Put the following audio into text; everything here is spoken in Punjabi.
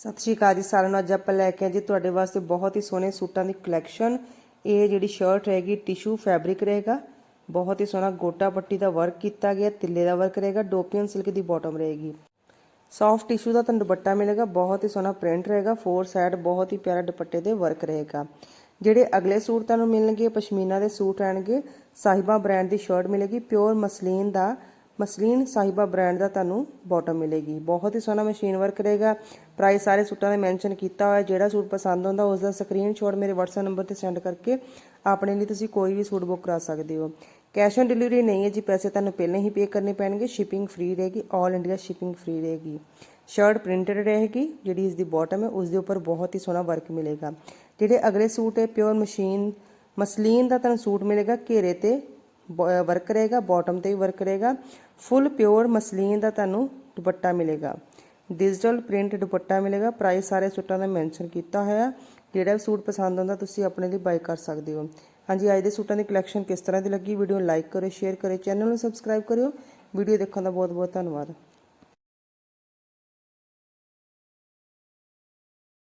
ਸਤਿ ਸ਼੍ਰੀ ਅਕਾਲ ਜੀ ਸਾਰਿਆਂ ਨੂੰ। ਅੱਜ ਆਪਾਂ ਲੈ ਕੇ ਆਏ ਜੀ ਤੁਹਾਡੇ ਵਾਸਤੇ ਬਹੁਤ ਹੀ ਸੋਹਣੇ ਸੂਟਾਂ ਦੀ ਕਲੈਕਸ਼ਨ ਇਹ ਜਿਹੜੀ ਸ਼ਰਟ ਰਹੇਗੀ ਟਿਸ਼ੂ ਫੈਬਰਿਕ ਰਹੇਗਾ। ਬਹੁਤ ਹੀ ਸੋਹਣਾ ਗੋਟਾ ਪੱਟੀ ਦਾ ਵਰਕ ਕੀਤਾ ਗਿਆ, ਤਿੱਲੇ ਦਾ ਵਰਕ ਰਹੇਗਾ ਡੋਪੀਅਨ ਸਿਲਕ ਦੀ ਬਾਟਮ ਰਹੇਗੀ। ਸੌਫਟ ਟਿਸ਼ੂ ਦਾ ਤੁਹਾਨੂੰ ਦੁਪੱਟਾ ਮਿਲੇਗਾ, ਬਹੁਤ ਹੀ ਸੋਹਣਾ ਪ੍ਰਿੰਟ ਰਹੇਗਾ ਫੋਰ ਸਾਈਡ ਬਹੁਤ ਹੀ ਪਿਆਰਾ ਦੁਪੱਟੇ ਦੇ ਵਰਕ ਰਹੇਗਾ। ਜਿਹੜੇ ਅਗਲੇ ਸੂਟ ਤੁਹਾਨੂੰ ਮਿਲਣਗੇ ਪਸ਼ਮੀਨਾ ਦੇ ਸੂਟ ਰਹਿਣਗੇ ਸਾਹਿਬਾ ਬ੍ਰਾਂਡ ਦੀ ਸ਼ਰਟ ਮਿਲੇਗੀ ਪਿਓਰ ਮਸਲੀਨ ਦਾ ਮਸਲੀਨ ਸਾਹਿਬਾ ਬ੍ਰਾਂਡ ਦਾ ਤੁਹਾਨੂੰ ਬਾਟਮ ਮਿਲੇਗੀ। ਬਹੁਤ ਹੀ ਸੋਹਣਾ ਮਸ਼ੀਨ ਵਰਕ ਰਹੇਗਾ। ਪ੍ਰਾਈਸ ਸਾਰੇ ਸੂਟਾਂ ਦੇ ਮੈਂਸ਼ਨ ਕੀਤਾ ਹੋਇਆ ਜਿਹੜਾ ਸੂਟ ਪਸੰਦ ਆਉਂਦਾ ਉਸ ਦਾ ਸਕਰੀਨਸ਼ਾਟ ਮੇਰੇ WhatsApp ਨੰਬਰ ਤੇ ਸੈਂਡ ਕਰਕੇ ਆਪਣੇ ਲਈ ਤੁਸੀਂ ਕੋਈ ਵੀ ਸੂਟ ਬੁੱਕ ਕਰਾ ਸਕਦੇ ਹੋ। ਕੈਸ਼ ਔਨ ਡਿਲੀਵਰੀ ਨਹੀਂ ਹੈ ਜੀ, ਪੈਸੇ ਤੁਹਾਨੂੰ ਪਹਿਲਾਂ ਹੀ ਪੇ ਕਰਨੇ ਪੈਣਗੇ। ਸ਼ਿਪਿੰਗ ਫ੍ਰੀ ਰਹੇਗੀ। 올 ਇੰਡੀਆ ਸ਼ਿਪਿੰਗ ਫ੍ਰੀ ਰਹੇਗੀ। ਸ਼ਰਟ ਪ੍ਰਿੰਟਡ ਰਹੇਗੀ। ਜਿਹੜੀ ਇਸ ਦੀ ਬਾਟਮ ਹੈ ਉਸ ਦੇ ਉੱਪਰ ਬਹੁਤ ਹੀ ਸੋਹਣਾ ਵਰਕ ਮਿਲੇਗਾ। ਜਿਹੜੇ ਅਗਲੇ ਸੂਟ ਹੈ ਪਿਓਰ ਮਸ਼ੀਨ ਮਸਲੀਨ ਦਾ ਤੁਹਾਨੂੰ ਸੂਟ ਮਿਲੇਗਾ ਘੇਰੇ ਤੇ ਵਰਕ ਰਹੇਗਾ ਬਾਟਮ ਤੇ ਵੀ ਵਰਕ ਰਹੇਗਾ। ਫੁੱਲ ਪਿਓਰ ਮਸਲੀਨ ਦਾ ਤੁਹਾਨੂੰ ਦੁਪੱਟਾ ਮਿਲੇਗਾ। ਡਿਜੀਟਲ ਪ੍ਰਿੰਟ ਦੁਪੱਟਾ ਮਿਲੇਗਾ। ਪ੍ਰਾਈਸ ਸਾਰੇ ਸੂਟਾਂ ਦਾ ਮੈਂਸ਼ਨ ਕੀਤਾ ਹੋਇਆ। ਜਿਹੜਾ ਵੀ ਸੂਟ ਪਸੰਦ ਆਉਂਦਾ, ਤੁਸੀਂ ਆਪਣੇ ਲਈ ਬਾਈ ਕਰ ਸਕਦੇ ਹੋ। ਹਾਂਜੀ, ਅੱਜ ਦੇ ਸੂਟਾਂ ਦੀ ਕਲੈਕਸ਼ਨ ਕਿਸ ਤਰ੍ਹਾਂ ਦੀ ਲੱਗੀ? ਵੀਡੀਓ ਨੂੰ ਲਾਈਕ ਕਰੋ ਸ਼ੇਅਰ ਕਰੋ ਚੈਨਲ ਨੂੰ ਸਬਸਕ੍ਰਾਈਬ ਕਰਿਓ। ਵੀਡੀਓ ਦੇਖਣ ਦਾ ਬਹੁਤ ਬਹੁਤ ਧੰਨਵਾਦ।